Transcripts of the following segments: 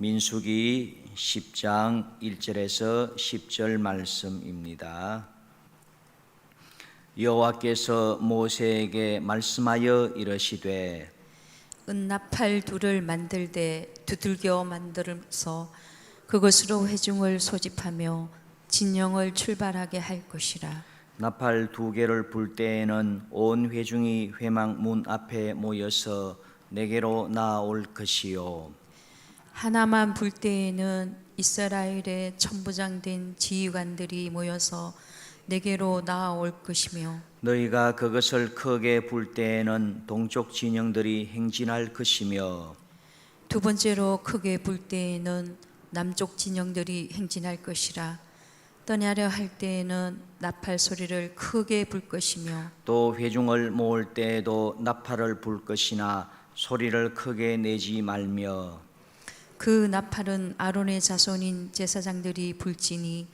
민수기 10장 1절에서 10절 말씀입니다. 여호와께서 모세에게 말씀하여 이르시되 은나팔 둘을 만들되 두들겨 만들어서 그것으로 회중을 소집하며 진영을 출발하게 할 것이라 나팔 두 개를 불 때에는 온 회중이 회막 문 앞에 모여서 내게로 나아올 것이요 하나만 불 때에는 이스라엘의 천부장 된 지휘관들이 모여서 내게로 나아올 것이며 너희가 그것을 크게 불 때에는 동쪽 진영들이 행진할 것이며 두 번째로 크게 불 때에는 남쪽 진영들이 행진할 것이라 떠나려 할 때에는 나팔 소리를 크게 불 것이며 또 회중을 모을 때에도 나팔을 불 것이나 소리를 크게 내지 말며 그 나팔은 아론의 자손인 제사장들이 불지니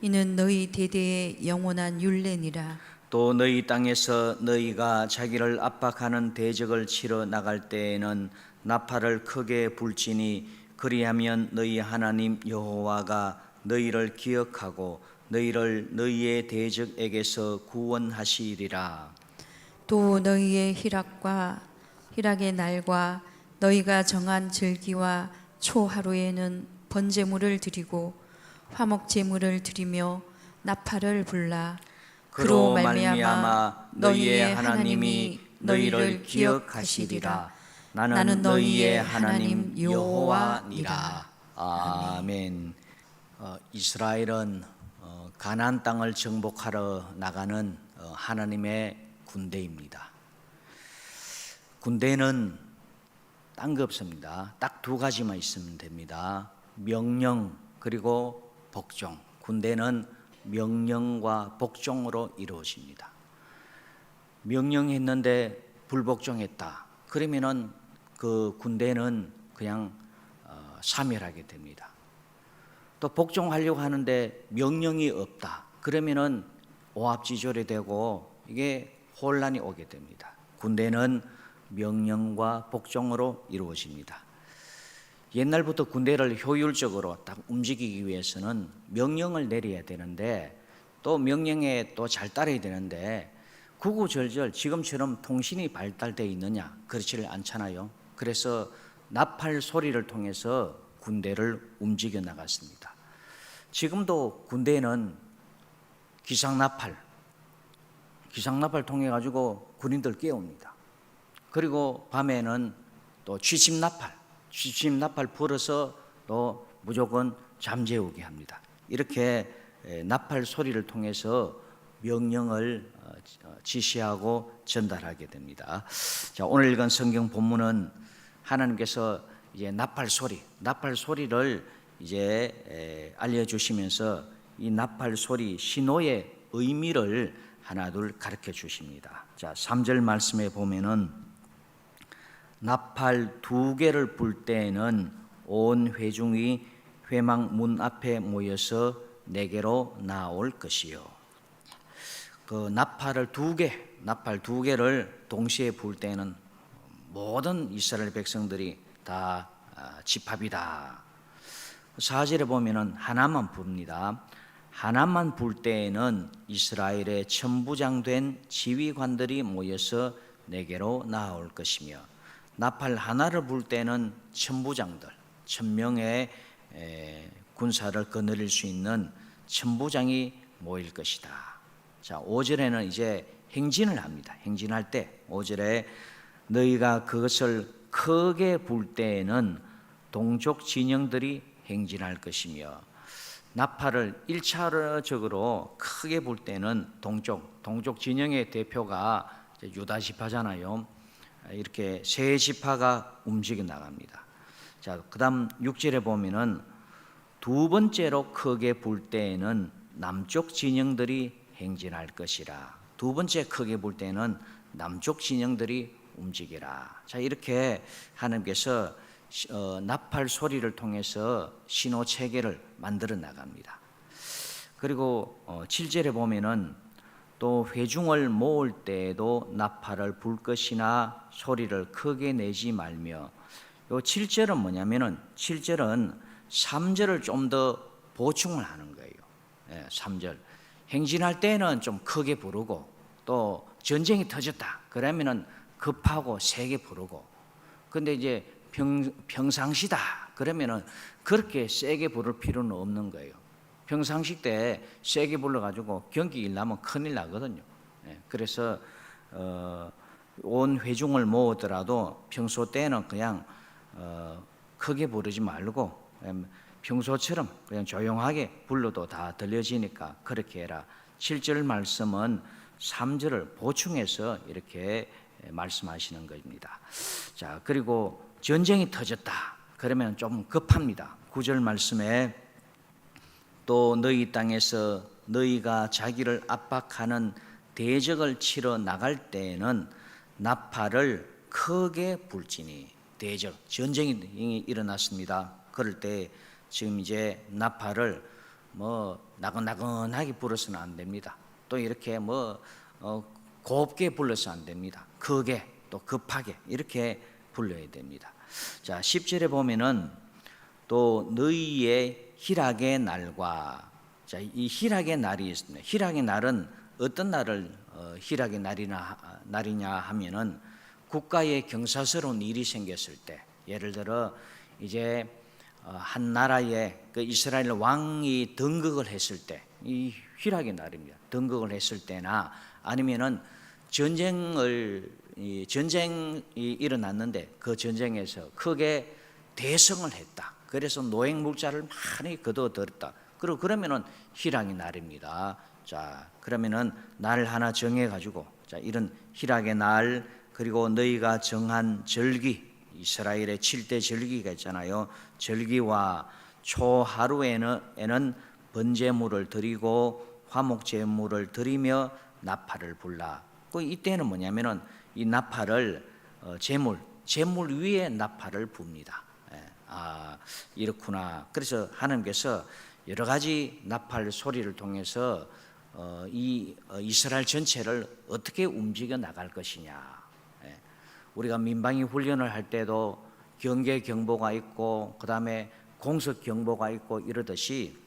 이는 너희 대대의 영원한 율례니라. 또 너희 땅에서 너희가 자기를 압박하는 대적을 치러 나갈 때에는 나팔을 크게 불지니 그리하면 너희 하나님 여호와가 너희를 기억하고 너희를 너희의 대적에게서 구원하시리라. 또 너희의 희락과 희락의 날과 너희가 정한 절기와 초하루에는 번제물을 드리고 화목 제물을 드리며 나팔을 불라. 그로 말미암아 너희의 하나님이 너희를 기억하시리라. 나는 너희의 하나님 여호와니라. 아멘. 어, 이스라엘은 어, 가나안 땅을 정복하러 나가는 어, 하나님의 군대입니다. 군대는 딴 거 없습니다. 딱 두 가지만 있으면 됩니다. 명령 그리고 복종. 군대는 명령과 복종으로 이루어집니다. 명령했는데 불복종했다. 그러면은 그 군대는 그냥 어, 사멸하게 됩니다. 또 복종하려고 하는데 명령이 없다. 그러면은 오합지졸이 되고 이게 혼란이 오게 됩니다. 군대는 명령과 복종으로 이루어집니다. 옛날부터 군대를 효율적으로 딱 움직이기 위해서는 명령을 내려야 되는데 또 명령에 또 잘 따라야 되는데 구구절절 지금처럼 통신이 발달되어 있느냐 그렇지를 않잖아요. 그래서 나팔 소리를 통해서 군대를 움직여 나갔습니다. 지금도 군대는 기상나팔, 기상나팔 통해 가지고 군인들 깨웁니다. 그리고 밤에는 또 취침 나팔, 취침 나팔 불어서 또 무조건 잠재우게 합니다. 이렇게 나팔 소리를 통해서 명령을 어, 지시하고 전달하게 됩니다. 자, 오늘 읽은 성경 본문은 하나님께서 이제 나팔 소리, 나팔 소리를 이제 알려 주시면서 이 나팔 소리 신호의 의미를 하나둘 가르쳐 주십니다. 자, 3절 말씀에 보면은 나팔 두 개를 불 때에는 온 회중이 회막 문 앞에 모여서 내게로 나올 것이요. 그 나팔을 두 개, 나팔 두 개를 동시에 불 때는 모든 이스라엘 백성들이 다 아, 집합이다. 사절에 보면은 하나만 부릅니다. 하나만 불 때에는 이스라엘의 천부장 된 지휘관들이 모여서 내게로 나올 것이며 나팔 하나를 불 때는 천부장들, 천명의 군사를 거느릴 수 있는 천부장이 모일 것이다. 자, 5절에는 이제 행진을 합니다. 행진할 때 5절에 너희가 그것을 크게 불 때에는 동족 진영들이 행진할 것이며 나팔을 1차적으로 크게 불 때는 동족, 동족 진영의 대표가 유다 지파잖아요. 이렇게 세 지파가 움직여 나갑니다. 자, 그다음 6절에 보면은 두 번째로 크게 불 때에는 남쪽 진영들이 행진할 것이라. 두 번째 크게 불 때는 남쪽 진영들이 움직이라. 자, 이렇게 하나님께서 어, 나팔 소리를 통해서 신호 체계를 만들어 나갑니다. 그리고 어, 7절에 보면은 또 회중을 모을 때에도 나팔을 불 것이나 소리를 크게 내지 말며 요 7절은 뭐냐면은 7절은 3절을 좀 더 보충을 하는 거예요. 예, 3절. 행진할 때는 좀 크게 부르고 또 전쟁이 터졌다. 그러면은 급하고 세게 부르고. 근데 이제 평, 평상시다. 그러면은 그렇게 세게 부를 필요는 없는 거예요. 평상시 때 세게 불러가지고 경기 일 나면 큰일 나거든요. 예, 그래서 어, 온 회중을 모으더라도 평소 때는 그냥 어, 크게 부르지 말고 음, 평소처럼 그냥 조용하게 불러도 다 들려지니까 그렇게 해라. 7절 말씀은 3절을 보충해서 이렇게 말씀하시는 겁니다. 자, 그리고 전쟁이 터졌다. 그러면 좀 급합니다. 9절 말씀에 또 너희 땅에서 너희가 자기를 압박하는 대적을 치러 나갈 때에는 나팔을 크게 불지니 대적 전쟁이 일어났습니다. 그럴 때 지금 이제 나팔을 뭐 나긋나긋하게 불어서는 안 됩니다. 또 이렇게 뭐 어, 곱게 불러서 안 됩니다. 크게 또 급하게 이렇게 불러야 됩니다. 자, 10절에 보면은 또 너희의 희락의 날과 자, 이 희락의 날이 있습니다. 희락의 날은 어떤 날을 어, 희락의 날이나 날이냐 하면은 국가에 경사스러운 일이 생겼을 때 예를 들어 이제 어, 한 나라에 그 이스라엘 왕이 등극을 했을 때 이 희락의 날입니다. 등극을 했을 때나 아니면은 전쟁을 이 전쟁이 일어났는데 그 전쟁에서 크게 대성을 했다. 그래서 노획 물자를 많이 거둬들었다. 그리고 그러면은 희락의 날입니다. 자, 그러면은 날 하나 정해 가지고 자, 이런 희락의 날 그리고 너희가 정한 절기 이스라엘의 7대 절기가 있잖아요. 절기와 초하루에는 번제물을 드리고 화목 제물을 드리며 나팔을 불라. 그 이때는 뭐냐면은 이 나팔을 어, 제물 제물 위에 나팔을 붑니다. 예, 아 이렇구나. 그래서 하나님께서 여러 가지 나팔 소리를 통해서 어, 이 어, 이스라엘 전체를 어떻게 움직여 나갈 것이냐. 예, 우리가 민방위 훈련을 할 때도 경계 경보가 있고 그 다음에 공석 경보가 있고 이러듯이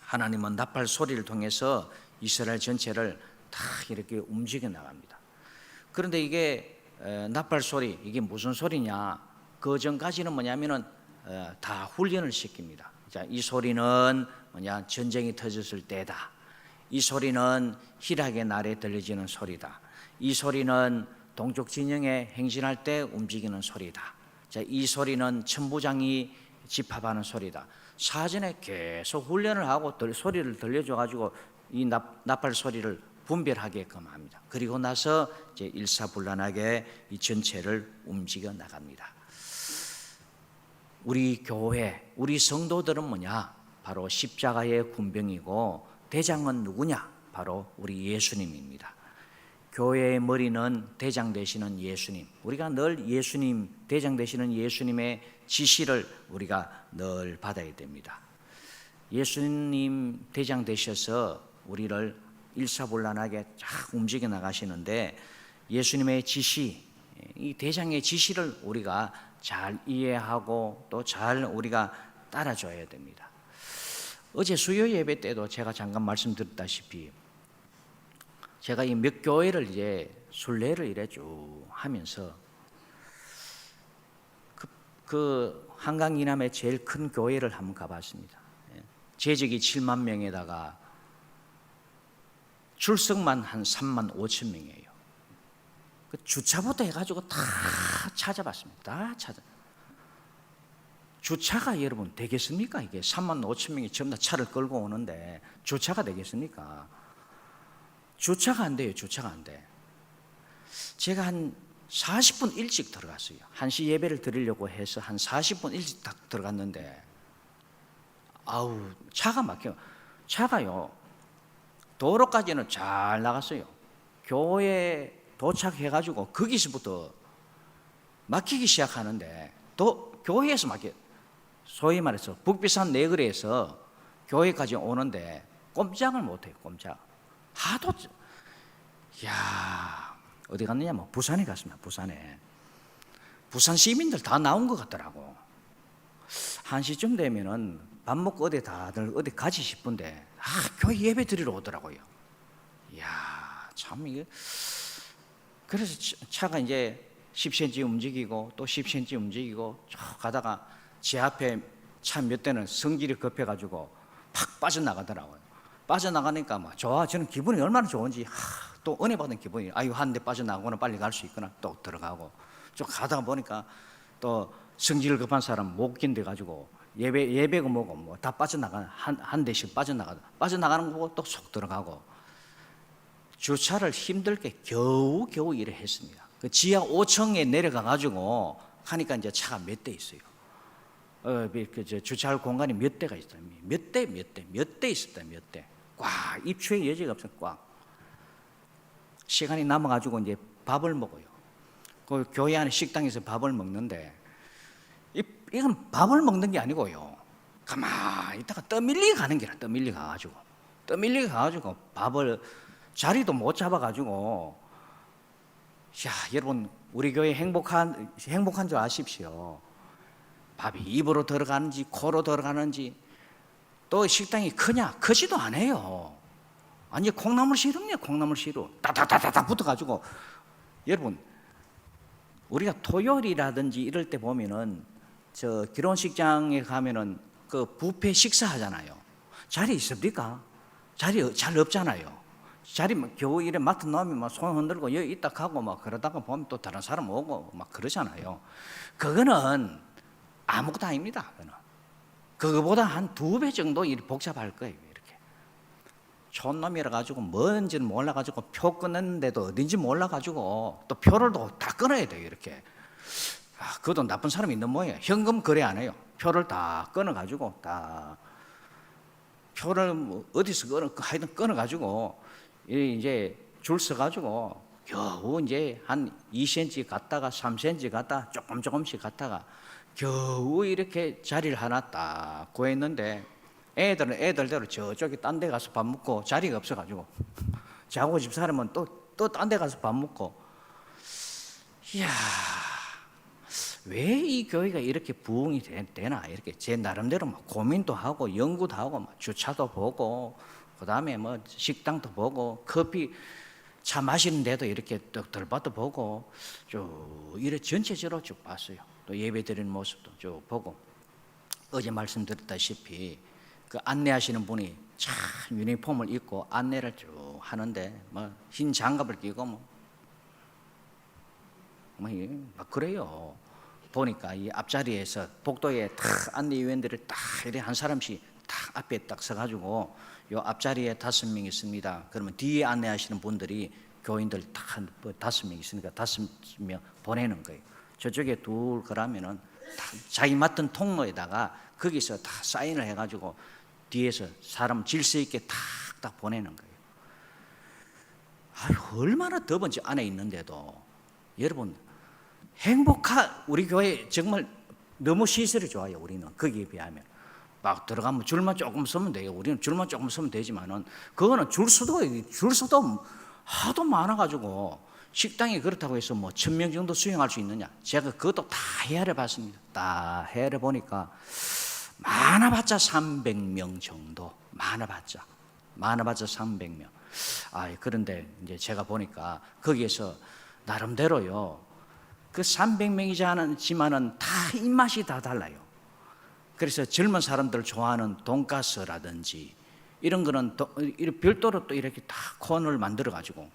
하나님은 나팔 소리를 통해서 이스라엘 전체를 다 이렇게 움직여 나갑니다. 그런데 이게 에, 나팔 소리 이게 무슨 소리냐? 그 전까지는 뭐냐면은 어, 다 훈련을 시킵니다. 자, 이 소리는 뭐냐? 전쟁이 터졌을 때다. 이 소리는 희락의 날에 들려지는 소리다. 이 소리는 동쪽 진영에 행진할 때 움직이는 소리다. 자, 이 소리는 천부장이 집합하는 소리다. 사전에 계속 훈련을 하고 들, 소리를 들려줘 가지고 이 나, 나팔 소리를 분별하게끔 합니다. 그리고 나서 이제 일사불란하게 이 전체를 움직여 나갑니다. 우리 교회, 우리 성도들은 뭐냐? 바로 십자가의 군병이고 대장은 누구냐? 바로 우리 예수님입니다. 교회의 머리는 대장 되시는 예수님. 우리가 늘 예수님, 대장 되시는 예수님의 지시를 우리가 늘 받아야 됩니다. 예수님 대장 되셔서 우리를 일사불란하게 쫙 움직여 나가시는데 예수님의 지시, 이 대장의 지시를 우리가 잘 이해하고 또 잘 우리가 따라줘야 됩니다. 어제 수요 예배 때도 제가 잠깐 말씀드렸다시피 제가 이 몇 교회를 이제 순례를 이래 쭉 하면서 그, 그 한강 이남의 제일 큰 교회를 한번 가봤습니다. 예. 재직이 7만 명에다가 출석만 한 3만 5천 명이에요. 그 주차부터 해가지고 다 찾아봤습니다. 다 찾아. 주차가 여러분 되겠습니까? 이게 3만 5천 명이 전부 다 차를 끌고 오는데 주차가 되겠습니까? 주차가 안 돼요. 주차가 안 돼. 제가 한 40분 일찍 들어갔어요. 1시 예배를 드리려고 해서 한 40분 일찍 딱 들어갔는데 아우 차가 막혀. 차가요. 도로까지는 잘 나갔어요. 교회 도착해가지고 거기서부터 막히기 시작하는데 또 교회에서 막혀. 소위 말해서 북비산 내거리에서 교회까지 오는데 꼼짝을 못해요. 꼼짝. 하도 야 어디 갔느냐 뭐 부산에 갔습니다. 부산에 부산 시민들 다 나온 것 같더라고. 한 시쯤 되면은 밥 먹고 어디 다들 어디 가지 싶은데 아 교회 예배 드리러 오더라고요. 이야 참 이게 그래서 차- 차가 이제 10cm 움직이고 또 10cm 움직이고 쭉 가다가 제 앞에 차 몇 대는 성질이 급해가지고 팍 빠져나가더라고요. 빠져나가니까 막 좋아. 저는 기분이 얼마나 좋은지 하, 또 은혜 받은 기분이 아유 한 대 빠져나가고는 빨리 갈 수 있구나 또 들어가고 쭉 가다가 보니까 또 성질 급한 사람 못 견뎌 가지고 예배 예배고 뭐고 뭐 다 빠져나가 한 한 대씩 빠져나가 빠져나가는 거 보고 또 속 들어가고 주차를 힘들게 겨우 겨우 일을 했습니다. 그 지하 5층에 내려가 가지고 하니까 이제 차가 몇 대 있어요. 어, 그저 주차할 공간이 몇 대가 있어요. 몇 대, 몇 대, 몇 대 있었다, 몇 대. 꽉 입추의 여지가 없어, 꽉. 시간이 남아 가지고 이제 밥을 먹어요. 그 교회 안에 식당에서 밥을 먹는데 이, 이건 밥을 먹는 게 아니고요. 가만히 있다가 떠밀리 가는 게라 떠밀리 가가지고 떠밀리 가가지고 밥을 자리도 못 잡아가지고 야 여러분 우리 교회 행복한 행복한 줄 아십시오. 밥이 입으로 들어가는지 코로 들어가는지 또 식당이 크냐 크지도 않아요. 아니 콩나물 시루냐 콩나물 시루 따다다다다 붙어가지고 여러분 우리가 토요일이라든지 이럴 때 보면은 저 결혼식장에 가면은 그 부페 식사하잖아요. 자리 있습니까? 자리 잘 없잖아요. 자리 막 겨우 이래 맡아 놓으면 막손 흔들고 여기 있다 가고 막 그러다가 보면 또 다른 사람 오고 막 그러잖아요. 그거는 아무것도 아닙니다. 그거는 그거보다 한 두 배 정도 일 복잡할 거예요. 이렇게 촌놈이라 가지고 뭔지는 몰라 가지고 표 끊었는데도 어딘지 몰라 가지고 또 표를 또다 끊어야 돼요. 이렇게 아, 그것도 나쁜 사람이 있는 모양이에요. 현금 거래 안 해요. 표를 다 끊어 가지고 다 표를 뭐 어디서 끊어 하여튼 끊어 가지고 이제 줄 서 가지고 겨우 이제 한 2cm 갔다가 3cm 갔다 조금 조금씩 갔다가 겨우 이렇게 자리를 하나 딱 구했는데 애들은 애들대로 저쪽에 딴 데 가서 밥 먹고 자리가 없어 가지고 자고 집 사람은 또 또 딴 데 가서 밥 먹고. 이야 왜 이 교회가 이렇게 부흥이 되- 되나? 이렇게 제 나름대로 막 고민도 하고 연구도 하고 막 주차도 보고 그 다음에 뭐 식당도 보고 커피 차 마시는 데도 이렇게 또 들밭도 보고 쭉 이래 전체적으로 쭉 봤어요. 또 예배 드리는 모습도 쭉 보고 어제 말씀드렸다시피 그 안내하시는 분이 참 유니폼을 입고 안내를 쭉 하는데 뭐 흰 장갑을 끼고 뭐 뭐, 이- 막 그래요. 보니까 이 앞자리에서 복도에 탁 안내 위원들을 딱 이래 한 사람씩 딱 앞에 딱 서가지고 요 앞자리에 다섯 명 있습니다. 그러면 뒤에 안내하시는 분들이 교인들 딱한 뭐 다섯 명 있으니까 다섯 명 보내는 거예요. 저쪽에 둘다 자기 맡은 통로에다가 거기서 다 사인을 해가지고 뒤에서 사람 질서 있게 탁딱 보내는 거예요. 아유 얼마나 더운지 안에 있는데도 여러분 행복한 우리 교회 정말 너무 시설이 좋아요. 우리는 거기에 비하면 막 들어가면 줄만 조금 서면 돼요. 우리는 줄만 조금 서면 되지만은 그거는 줄 수도 줄 수도 하도 많아가지고 식당이 그렇다고 해서 뭐 천 명 정도 수용할 수 있느냐? 제가 그것도 다 헤아려 봤습니다. 다 헤아려 보니까 많아봤자 300명 정도. 많아봤자 많아봤자 300명. 아 그런데 이제 제가 보니까 거기에서 나름대로요. 그 300명이지 않지만은 다 입맛이 다 달라요. 그래서 젊은 사람들 좋아하는 돈가스라든지 이런 거는 또 이렇게 별도로 또 이렇게 다 코너를 만들어 가지고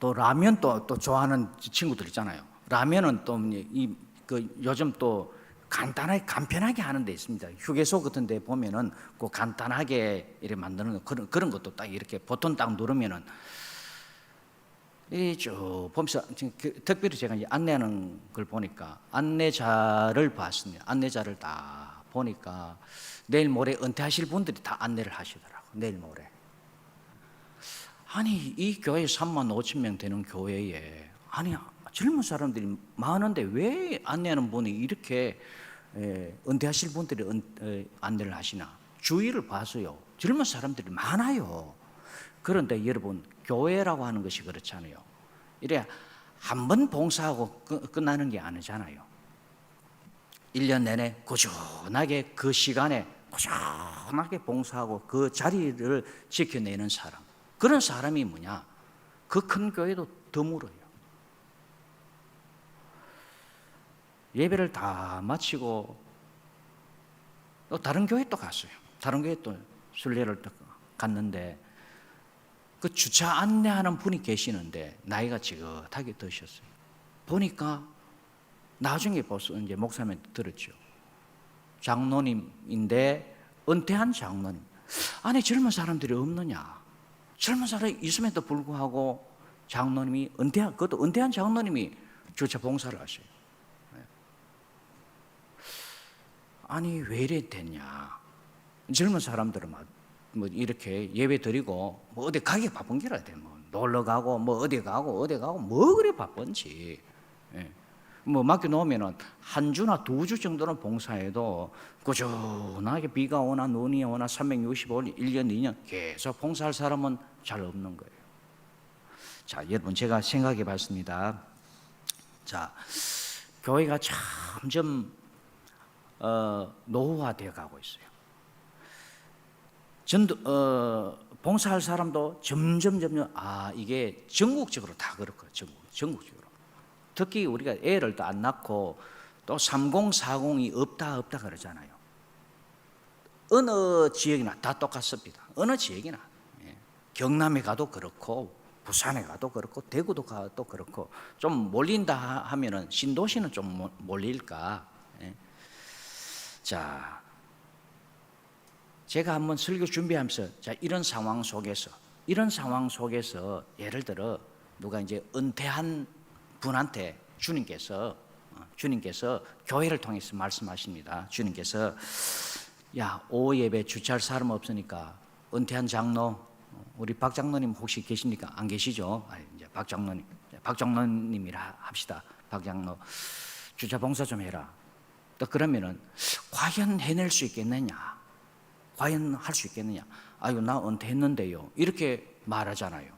또 라면 또, 또 좋아하는 친구들 있잖아요. 라면은 또 이 그 요즘 또 간단하게 간편하게 하는 데 있습니다. 휴게소 같은 데 보면은 그 간단하게 이렇게 만드는 거 그런 그런 것도 딱 이렇게 버튼 딱 누르면은 이쭉 보면서 그 특별히 제가 이제 안내하는 걸 보니까 안내자를 봤습니다. 안내자를 딱 보니까 내일 모레 은퇴하실 분들이 다 안내를 하시더라고. 내일 모레. 아니 이 교회 3만 5천 명 되는 교회에 아니 젊은 사람들이 많은데 왜 안내하는 분이 이렇게 에, 은퇴하실 분들이 은, 에, 안내를 하시나 주의를 봐서요 젊은 사람들이 많아요 그런데 여러분 교회라고 하는 것이 그렇잖아요 이래 한 번 봉사하고 끝- 끝나는 게 아니잖아요. 1년 내내 꾸준하게 그 시간에 꾸준하게 봉사하고 그 자리를 지켜내는 사람. 그런 사람이 뭐냐? 그 큰 교회도 드물어요. 예배를 다 마치고 또 다른 교회 또 갔어요. 다른 교회 또 순례를 또 갔는데 그 주차 안내하는 분이 계시는데 나이가 지긋하게 드셨어요. 보니까 나중에 벌써 이제 목사님한테 들었죠. 장로님인데 은퇴한 장로님. 안에 젊은 사람들이 없느냐? 젊은 사람이 있음에도 불구하고 장로님이 은퇴한 그것도 은퇴한 장로님이 주차 봉사를 하셔요. 네. 아니 왜 이래 됐냐? 젊은 사람들은 막 뭐 이렇게 예배 드리고 뭐 어디 가기 바쁜 게라 돼. 뭐 놀러 가고 뭐 어디 가고 어디 가고 뭐 그래 바쁜지. 예. 뭐 맡겨 놓으면은 한 주나 두 주 정도는 봉사해도 꾸준하게 비가 오나 눈이 오나 365일 1년 2년 계속 봉사할 사람은 잘 없는 거예요. 자, 여러분 제가 생각해 봤습니다. 자, 교회가 점점 어, 노후화되어 가고 있어요. 전도 어, 봉사할 사람도 점점 점점 아 이게 전국적으로 다 그렇고 전국 전국적으로 특히 우리가 애를 또 안 낳고 또 3040이 없다 없다 그러잖아요. 어느 지역이나 다 똑같습니다. 어느 지역이나 예. 경남에 가도 그렇고 부산에 가도 그렇고 대구도 가도 그렇고 좀 몰린다 하면은 신도시는 좀 몰- 몰릴까? 예. 자, 제가 한번 설교 준비하면서 자 이런 상황 속에서 이런 상황 속에서 예를 들어 누가 이제 은퇴한 분한테 주님께서 어, 주님께서 교회를 통해서 말씀하십니다. 주님께서 야 오후 예배 주차할 사람 없으니까 은퇴한 장로 어, 우리 박 장로님 혹시 계십니까? 안 계시죠? 아, 이제 박 장로님 박 장로님이라 합시다. 박 장로 주차 봉사 좀 해라. 또 그러면은 과연 해낼 수 있겠느냐? 과연 할 수 있겠느냐? 아유 나 은퇴했는데요. 이렇게 말하잖아요.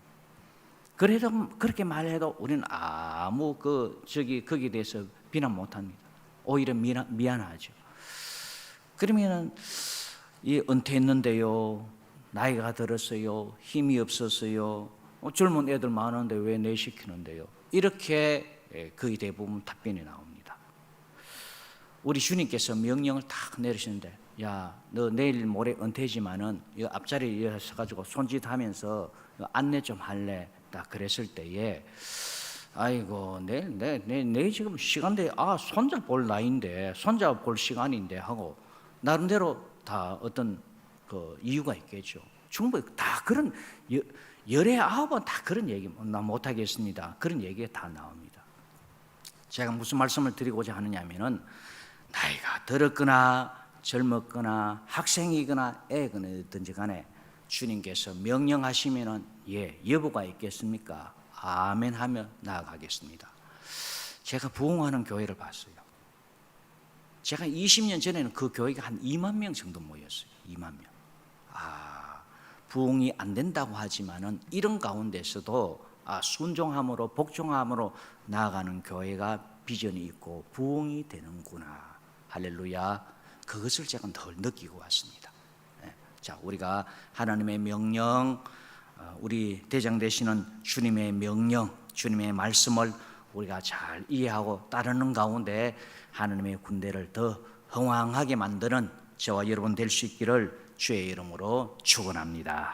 그래도 그렇게 말해도 우리는 아무 그 저기 거기에 대해서 비난 못 합니다. 오히려 미안, 미안하죠. 그러면은 이 은퇴했는데요. 나이가 들었어요. 힘이 없었어요. 어, 젊은 애들 많은데 왜 내 시키는데요? 이렇게 예, 거의 대부분 답변이 나옵니다. 우리 주님께서 명령을 딱 내리시는데 야 너 내일 모레 은퇴지만은 이 앞자리에 서가지고 손짓하면서 이거 안내 좀 할래? 딱 그랬을 때에 아이고 내내내 지금 시간대 아 손자 볼 나이인데 손자 볼 시간인데 하고 나름대로 다 어떤 그 이유가 있겠죠. 충분히 다 그런 여- 열의 아홉은 다 그런 얘기 나 못하겠습니다. 그런 얘기가 다 나옵니다. 제가 무슨 말씀을 드리고자 하느냐면은 나이가 들었거나 젊었거나 학생이거나 애거든지 간에 주님께서 명령하시면은 예 여부가 있겠습니까? 아멘 하며 나아가겠습니다. 제가 부흥하는 교회를 봤어요. 제가 20년 전에는 그 교회가 한 2만 명 정도 모였어요. 2만 명. 아, 부흥이 안 된다고 하지만은 이런 가운데서도 아, 순종함으로 복종함으로 나아가는 교회가 비전이 있고 부흥이 되는구나. 할렐루야. 그것을 제가 덜 느끼고 왔습니다. 예. 자, 우리가 하나님의 명령, 어, 우리 대장 되시는 주님의 명령, 주님의 말씀을 우리가 잘 이해하고 따르는 가운데 하나님의 군대를 더 흥왕하게 만드는 저와 여러분 될 수 있기를 주의 이름으로 축원합니다.